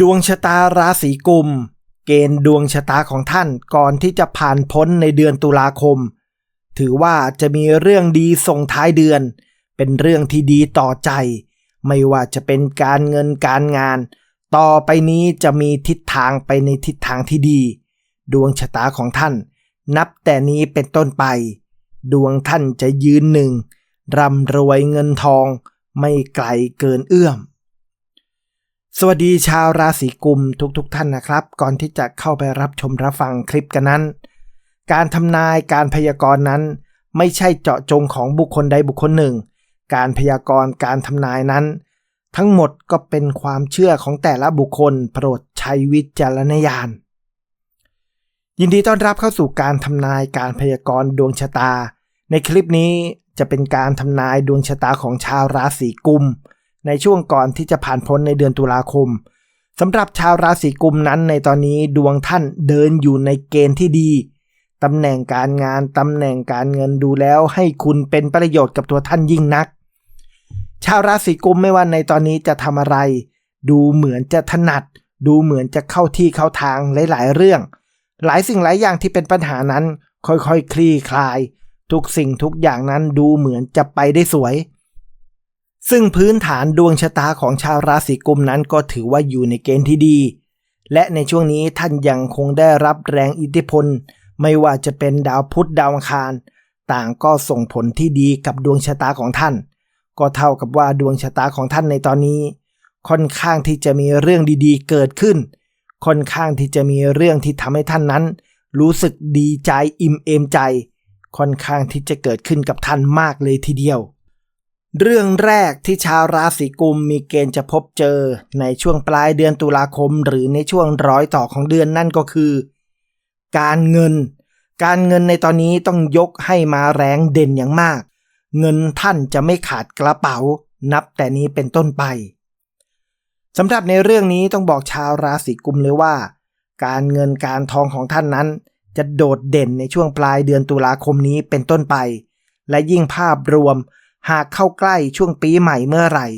ดวงชะตาราศีกุม เกณฑ์ดวงชะตาของท่านก่อนที่จะผ่านพ้นในเดือนตุลาคม ถือว่าจะมีเรื่องดีส่งท้ายเดือน เป็นเรื่องที่ดีต่อใจ ไม่ว่าจะเป็นการเงินการงาน ต่อไปนี้จะมีทิศทางไปในทิศทางที่ดี ดวงชะตาของท่าน นับแต่นี้เป็นต้นไป ดวงท่านจะยืนหนึ่งร่ำรวยเงินทอง ไม่ไกลเกินเอื้อม สวัสดีชาวราศีกุมทุกๆทท่านนะครับ ก่อนที่จะเข้าไปรับชมรับฟังคลิปกันนั้น การทำนายการพยากรณ์นั้น ไม่ใช่เจาะจงของบุคคลใดบุคคลหนึ่ง การพยากรณ์การทำนายนั้น ทั้งหมดก็เป็นความเชื่อของแต่ละบุคคลโปรดใช้วิจารณญาณ ยินดีต้อนรับเข้าสู่การทำนายการพยากรณ์ดวงชะตา ในคลิปนี้จะเป็นการทำนายดวงชะตาของชาวราศีกุม ในช่วงก่อนที่จะผ่านพ้นในเดือนตุลาคมสำหรับชาวราศีกุมนั้นในตอนนี้ดวงท่านเดินอยู่ในเกณฑ์ที่ดีตำแหน่งการงานตำแหน่งการเงินดูแล้วให้คุณเป็นประโยชน์กับตัวท่านยิ่งนัก ชาวราศีกุมไม่ว่าในตอนนี้จะทำอะไร ดูเหมือนจะถนัด ดูเหมือนจะเข้าที่เข้าทางหลาย ๆ เรื่อง หลายสิ่งหลายอย่างที่เป็นปัญหานั้น ค่อยๆคคลี่คลาย ทุกสิ่งทุกอย่างนั้นดูเหมือนจะไปได้สวย ซึ่งพื้นฐานดวงชะตาของชาวราศีกุมนั้นก็ถือว่าอยู่ในเกณฑ์ที่ดี และในช่วงนี้ท่านยังคงได้รับแรงอิทธิพล ไม่ว่าจะเป็นดาวพุธดาวอังคาร ต่างก็ส่งผลที่ดีกับดวงชะตาของท่าน ก็เท่ากับว่าดวงชะตาของท่านในตอนนี้ ค่อนข้างที่จะมีเรื่องดีๆ เกิดขึ้น ค่อนข้างที่จะมีเรื่องที่ทำให้ท่านนั้น รู้สึกดีใจอิ่มเอมใจ ค่อนข้างที่จะเกิดขึ้นกับท่านมากเลยทีเดียว เรื่องแรกที่ชาวราศีกุมมีเกณฑ์จะพบเจอในช่วงปลายเดือนตุลาคม หรือในช่วงร้อยต่อของเดือนนั่นก็คือ การเงิน การเงินในตอนนี้ต้องยกให้มาแรงเด่นอย่างมาก เงินท่านจะไม่ขาดกระเป๋า นับแต่นี้เป็นต้นไปสำหรับในเรื่องนี้ต้องบอกชาวราศีกุมเลยว่า การเงินการทองของท่านนั้น จะโดดเด่นในช่วงปลายเดือนตุลาคมนี้เป็นต้นไป และยิ่งภาพรวม หากเข้าใกล้ช่วงปีใหม่เมื่อไหร่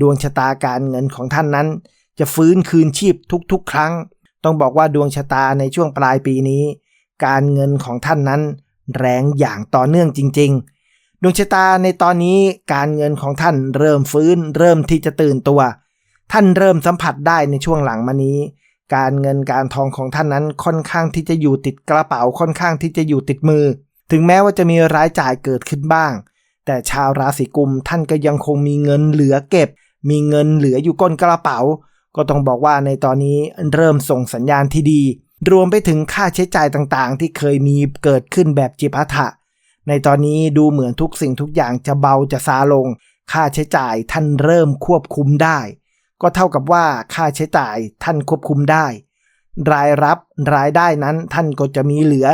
ดวงชะตาการเงินของท่านนั้น จะฟื้นคืนชีพทุกๆ ครั้ง ต้องบอกว่าดวงชะตาในช่วงปลายปีนี้ การเงินของท่านนั้น แรงอย่างต่อเนื่องจริง ๆ ดวงชะตาในตอนนี้การเงินของท่านเริ่มฟื้น เริ่มที่จะตื่นตัว ท่านเริ่มสัมผัสได้ในช่วงหลังมานี้ การเงินการทองของท่านนั้นค่อนข้างที่จะอยู่ติดกระเป๋าค่อนข้างที่จะอยู่ติดมือ ถึงแม้ว่าจะมีรายจ่ายเกิดขึ้นบ้าง แต่ชาวราศีกุมท่านก็ยังคงมีเงินเหลือเก็บ มีเงินเหลืออยู่ก้นกระเป๋า ก็ต้องบอกว่าในตอนนี้เริ่มส่งสัญญาณที่ดี รวมไปถึงค่าใช้จ่ายต่างๆ ที่เคยมีเกิดขึ้นแบบจิปาถะในตอนนี้ดูเหมือนทุกสิ่งทุกอย่างจะเบาจะซาลง ค่าใช้จ่ายท่านเริ่มควบคุมได้ ก็เท่ากับว่าค่าใช้จ่ายท่านควบคุมได้ รายรับรายได้นั้นท่านก็จะมีเหลือ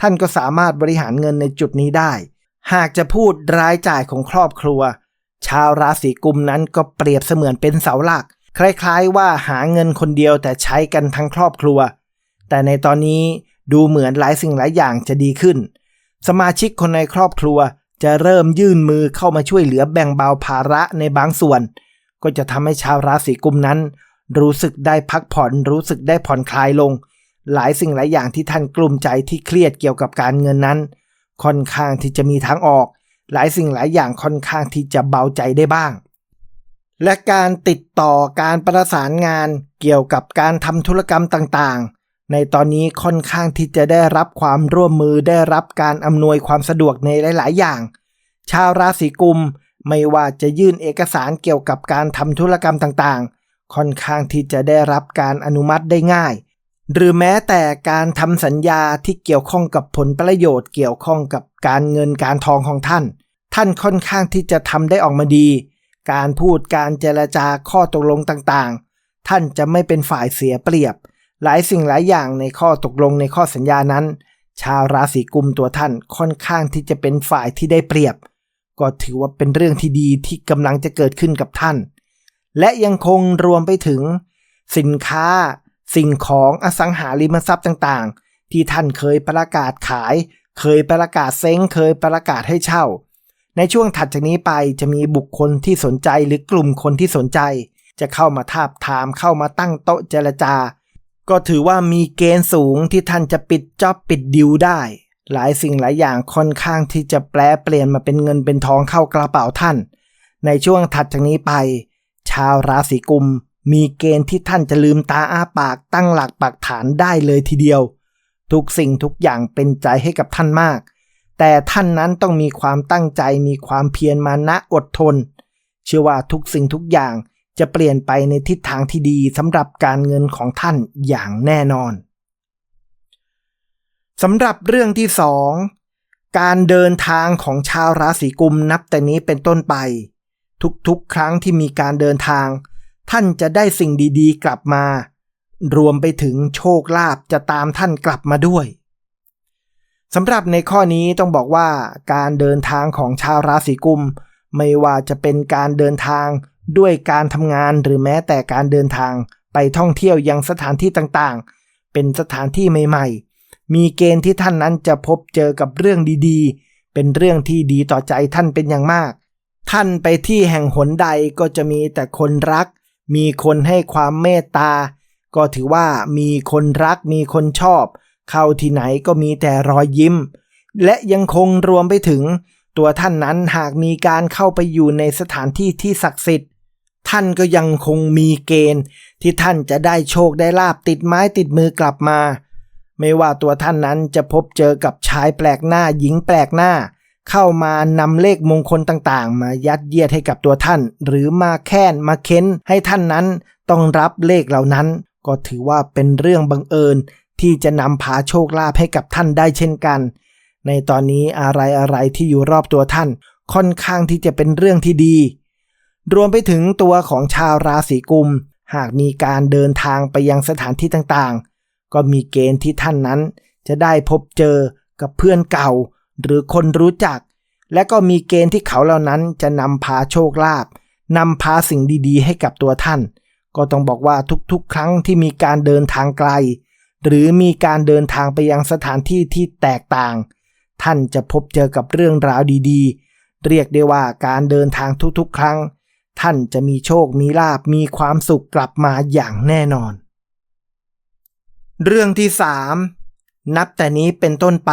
ท่านก็สามารถบริหารเงินในจุดนี้ได้ หากจะพูดรายจ่ายของครอบครัว ชาวราศีกุมนั้นก็เปรียบเสมือนเป็นเสาหลัก คล้ายๆ ว่าหาเงินคนเดียวแต่ใช้กันทั้งครอบครัว แต่ในตอนนี้ดูเหมือนหลายสิ่งหลายอย่างจะดีขึ้น สมาชิกคนในครอบครัวจะเริ่มยื่นมือเข้ามาช่วยเหลือแบ่งเบาภาระในบางส่วน ก็จะทำให้ชาวราศีกุมนั้น รู้สึกได้พักผ่อนรู้สึกได้ผ่อนคลายลง หลายสิ่งหลายอย่างที่ท่านกลุ่มใจที่เครียดเกี่ยวกับการเงินนั้น ค่อนข้างที่จะมีทางออก หลายสิ่งหลายอย่างค่อนข้างที่จะเบาใจได้บ้าง และการติดต่อการประสานงานเกี่ยวกับการทำธุรกรรมต่างๆ ในตอนนี้ค่อนข้างที่จะได้รับความร่วมมือได้รับการอำนวยความสะดวกในหลาย ๆ อย่าง ชาวราศีกุมไม่ว่าจะยื่นเอกสารเกี่ยวกับการทำธุรกรรมต่างๆ ค่อนข้างที่จะได้รับการอนุมัติได้ง่าย หรือแม้แต่การทำสัญญาที่เกี่ยวข้องกับผลประโยชน์ เกี่ยวข้องกับการเงินการทองของท่าน ท่านค่อนข้างที่จะทำได้ออกมาดี การพูดการเจรจาข้อตกลงต่างๆ ท่านจะไม่เป็นฝ่ายเสียเปรียบ หลายสิ่งหลายอย่างในข้อตกลงในข้อสัญญานั้น ชาวราศีกุมตัวท่านค่อนข้างที่จะเป็นฝ่ายที่ได้เปรียบ ก็ถือว่าเป็นเรื่องที่ดีที่กำลังจะเกิดขึ้นกับท่าน และยังคงรวมไปถึง สินค้า สิ่งของอสังหาริมทรัพย์ต่างๆ ที่ท่านเคยประกาศขาย เคยประกาศเซ้ง เคยประกาศให้เช่า ในช่วงถัดจากนี้ไปจะมีบุคคลที่สนใจหรือกลุ่มคนที่สนใจ จะเข้ามาทาบทามเข้ามาตั้งโต๊ะเจรจา ก็ถือว่ามีเกณฑ์สูงที่ท่านจะปิดจ็อบปิดดิวได้ หลายสิ่งหลายอย่างค่อนข้างที่จะแปลเปลี่ยนมาเป็นเงินเป็นทองเข้ากระเป๋าท่าน ในช่วงถัดจากนี้ไป ชาวราศีกุม มีเกณฑ์ที่ท่านจะลืมตาอ้าปากตั้งหลักปักฐานได้เลยทีเดียว ทุกสิ่งทุกอย่างเป็นใจให้กับท่านมาก แต่ท่านนั้นต้องมีความตั้งใจมีความเพียรมานะอดทน เชื่อว่าทุกสิ่งทุกอย่างจะเปลี่ยนไปในทิศทางที่ดีสำหรับการเงินของท่านอย่างแน่นอนสำหรับเรื่องที่สองการเดินทางของชาวราศีกุมนับแต่นี้เป็นต้นไป ทุกๆ ครั้งที่มีการเดินทาง ท่านจะได้สิ่งดีๆ กลับมา รวมไปถึงโชคลาภจะตามท่านกลับมาด้วยสำหรับในข้อนี้ต้องบอกว่าการเดินทางของชาวราศีกุม ไม่ว่าจะเป็นการเดินทางด้วยการทำงานหรือแม้แต่การเดินทางไปท่องเที่ยวยังสถานที่ต่างๆ เป็นสถานที่ใหม่ๆ มีเกณฑ์ที่ท่านนั้นจะพบเจอกับเรื่องดีๆ เป็นเรื่องที่ดีต่อใจท่านเป็นอย่างมาก ท่านไปที่แห่งหนใดก็จะมีแต่คนรัก มีคนให้ความเมตตา ก็ถือว่ามีคนรักมีคนชอบ เข้าที่ไหนก็มีแต่รอยยิ้ม และยังคงรวมไปถึง ตัวท่านนั้นหากมีการเข้าไปอยู่ในสถานที่ที่ศักดิ์สิทธิ์ ท่านก็ยังคงมีเกณฑ์ ที่ท่านจะได้โชคได้ลาบติดไม้ติดมือกลับมา ไม่ว่าตัวท่านนั้นจะพบเจอกับชายแปลกหน้าหญิงแปลกหน้า เข้ามานำเลขมงคลต่างๆ มายัดเยียดให้กับตัวท่าน หรือมาแค้นมาเค้นให้ท่านนั้นต้องรับเลขเหล่านั้น ก็ถือว่าเป็นเรื่องบังเอิญที่จะนำพาโชคลาภให้กับท่านได้เช่นกัน ในตอนนี้อะไรอะไรที่อยู่รอบตัวท่าน ค่อนข้างที่จะเป็นเรื่องที่ดี รวมไปถึงตัวของชาวราศีกุม หากมีการเดินทางไปยังสถานที่ต่างๆ ก็มีเกณฑ์ที่ท่านนั้น จะได้พบเจอกับเพื่อนเก่า หรือคนรู้จัก และก็มีเกณฑ์ที่เขาเหล่านั้นจะนำพาโชคลาภนำพาสิ่งดีๆ ให้กับตัวท่าน ก็ต้องบอกว่าทุกๆ ครั้งที่มีการเดินทางไกล หรือมีการเดินทางไปยังสถานที่ที่แตกต่าง ท่านจะพบเจอกับเรื่องราวดีๆ เรียกได้ว่าการเดินทางทุกๆ ครั้ง ท่านจะมีโชคมีลาบมีความสุขกลับมาอย่างแน่นอน เรื่องที่สามนับแต่นี้เป็นต้นไป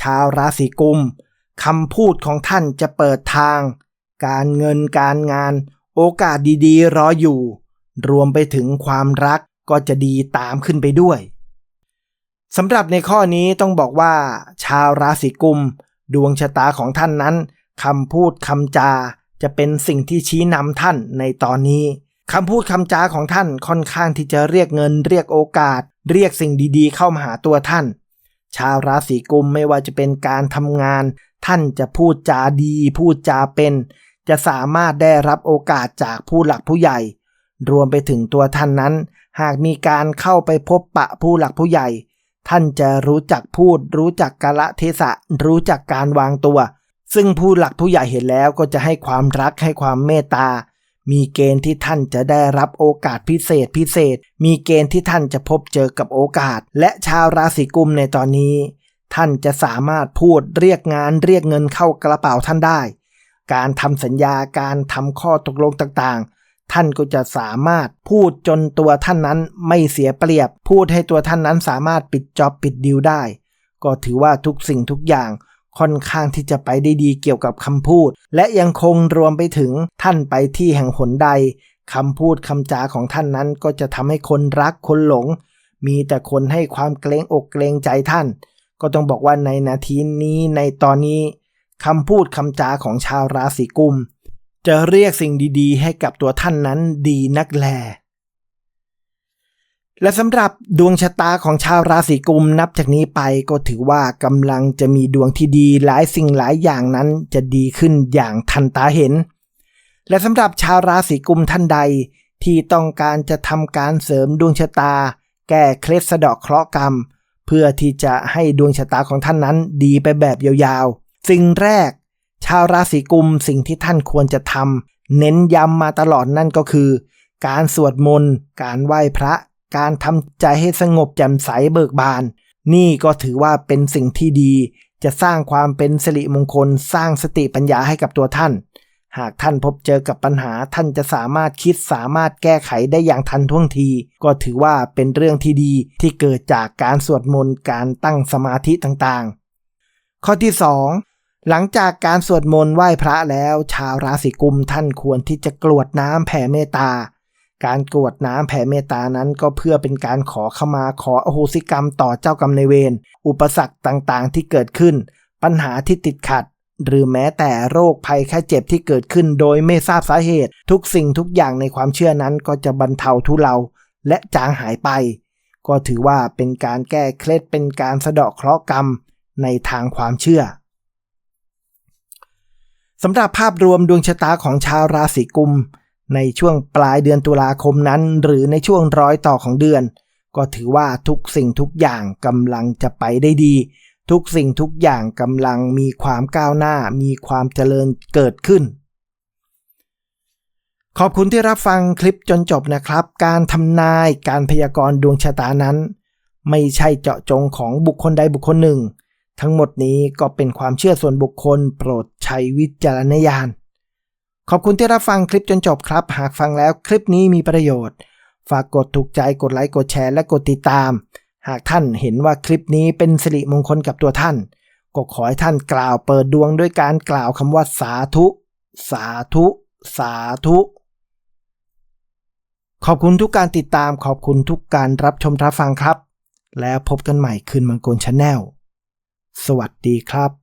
ชาวราศีกุมคำพูดของท่านจะเปิดทาง การเงินการงาน โอกาสดีๆ รออยู่ รวมไปถึงความรักก็จะดีตามขึ้นไปด้วยสำหรับในข้อนี้ต้องบอกว่า ชาวราศีกุม ดวงชะตาของท่านนั้นคำพูดคำจาจะเป็นสิ่งที่ชี้นำท่านในตอนนี้คำพูดคำจาของท่านค่อนข้างที่จะเรียกเงิน เรียกโอกาส เรียกสิ่งดีๆ เข้ามาหาตัวท่าน ชาวราศีกุมไม่ว่าจะเป็นการทำงาน ท่านจะพูดจาดี พูดจาเป็น จะสามารถได้รับโอกาสจากผู้หลักผู้ใหญ่ รวมไปถึงตัวท่านนั้น หากมีการเข้าไปพบปะผู้หลักผู้ใหญ่ ท่านจะรู้จักพูด รู้จักกาละเทศะ รู้จักการวางตัว ซึ่งผู้หลักผู้ใหญ่เห็นแล้วก็จะให้ความรักให้ความเมตตา มีเกณฑ์ที่ท่านจะได้รับโอกาสพิเศษพิเศษ มีเกณฑ์ที่ท่านจะพบเจอกับโอกาส และชาวราศีกุมในตอนนี้ ท่านจะสามารถพูดเรียกงานเรียกเงินเข้ากระเป๋าท่านได้ การทำสัญญาการทำข้อตกลงต่างๆ ท่านก็จะสามารถพูดจนตัวท่านนั้นไม่เสียเปรียบ พูดให้ตัวท่านนั้นสามารถปิดจ็อบปิดดิวได้ ก็ถือว่าทุกสิ่งทุกอย่าง ค่อนข้างที่จะไปได้ดีเกี่ยวกับคำพูด และยังคงรวมไปถึงท่านไปที่แห่งหนใดคำพูดคำจาของท่านนั้นก็จะทำให้คนรักคนหลง มีแต่คนให้ความเกรงอกเกรงใจท่าน ก็ต้องบอกว่าในนาทีนี้ในตอนนี้คำพูดคำจาของชาวราศีกุม จะเรียกสิ่งดีๆ ให้กับตัวท่านนั้นดีนักแล และสำหรับดวงชะตาของชาวราศีกุมนับจากนี้ไปก็ถือว่ากำลังจะมีดวงที่ดีหลายสิ่งหลายอย่างนั้นจะดีขึ้นอย่างทันตาเห็น และสำหรับชาวราศีกุมท่านใด ที่ต้องการจะทำการเสริมดวงชะตา แก้เคล็ดสะเดาะเคราะห์กรรม เพื่อที่จะให้ดวงชะตาของท่านนั้นดีไปแบบยาวๆ สิ่งแรก ชาวราศีกุมสิ่งที่ท่านควรจะทำเน้นย้ำมาตลอดนั่นก็คือ การสวดมนต์ การไหว้พระ การทำใจให้สงบแจ่มใสเบิกบาน นี่ก็ถือว่าเป็นสิ่งที่ดี จะสร้างความเป็นสิริมงคล สร้างสติปัญญาให้กับตัวท่าน หากท่านพบเจอกับปัญหาท่านจะสามารถคิดสามารถแก้ไขได้อย่างทันท่วงที ก็ถือว่าเป็นเรื่องที่ดีที่เกิดจากการสวดมนต์การตั้งสมาธิต่างๆ ข้อที่ 2หลังจากการสวดมนต์ไหว้พระแล้ว ชาวราศีกุมท่านควรที่จะกรวดน้ำแผ่เมตตา การกรวดน้ำแผ่เมตตานั้นก็เพื่อเป็นการขอขมาขออโหสิกรรมต่อเจ้ากรรมนายเวร อุปสรรคต่างๆ ที่เกิดขึ้น ปัญหาที่ติดขัด หรือแม้แต่โรคภัยแค่เจ็บที่เกิดขึ้นโดยไม่ทราบสาเหตุ ทุกสิ่งทุกอย่างในความเชื่อนั้นก็จะบรรเทาทุเลาและจางหายไป ก็ถือว่าเป็นการแก้เคล็ดเป็นการสะเดาะเคราะห์กรรมในทางความเชื่อสำหรับภาพรวมดวงชะตาของชาวราศีกุม ในช่วงปลายเดือนตุลาคมนั้น หรือในช่วงร้อยต่อของเดือน ก็ถือว่าทุกสิ่งทุกอย่างกำลังจะไปได้ดี ทุกสิ่งทุกอย่างกำลังมีความก้าวหน้ามีความเจริญเกิดขึ้น ขอบคุณที่รับฟังคลิปจนจบนะครับ การทำนายการพยากรณ์ดวงชะตานั้น ไม่ใช่เจาะจงของบุคคลใดบุคคลหนึ่ง ทั้งหมดนี้ก็เป็นความเชื่อส่วนบุคคล โปรดใช้วิจารณญาณ ขอบคุณที่รับฟังคลิปจนจบครับ หากฟังแล้วคลิปนี้มีประโยชน์ ฝากกดถูกใจกดไลค์กดแชร์และกดติดตาม หากท่านเห็นว่าคลิปนี้เป็นสิริมงคลกับตัวท่าน ก็ขอให้ท่านกล่าวเปิดดวงด้วยการกล่าวคำว่าสาธุ สาธุ สาธุ ขอบคุณทุกการติดตามขอบคุณทุกการรับชมรับฟังครับ แล้วพบกันใหม่คืนมังกรชาแนลสวัสดีครับ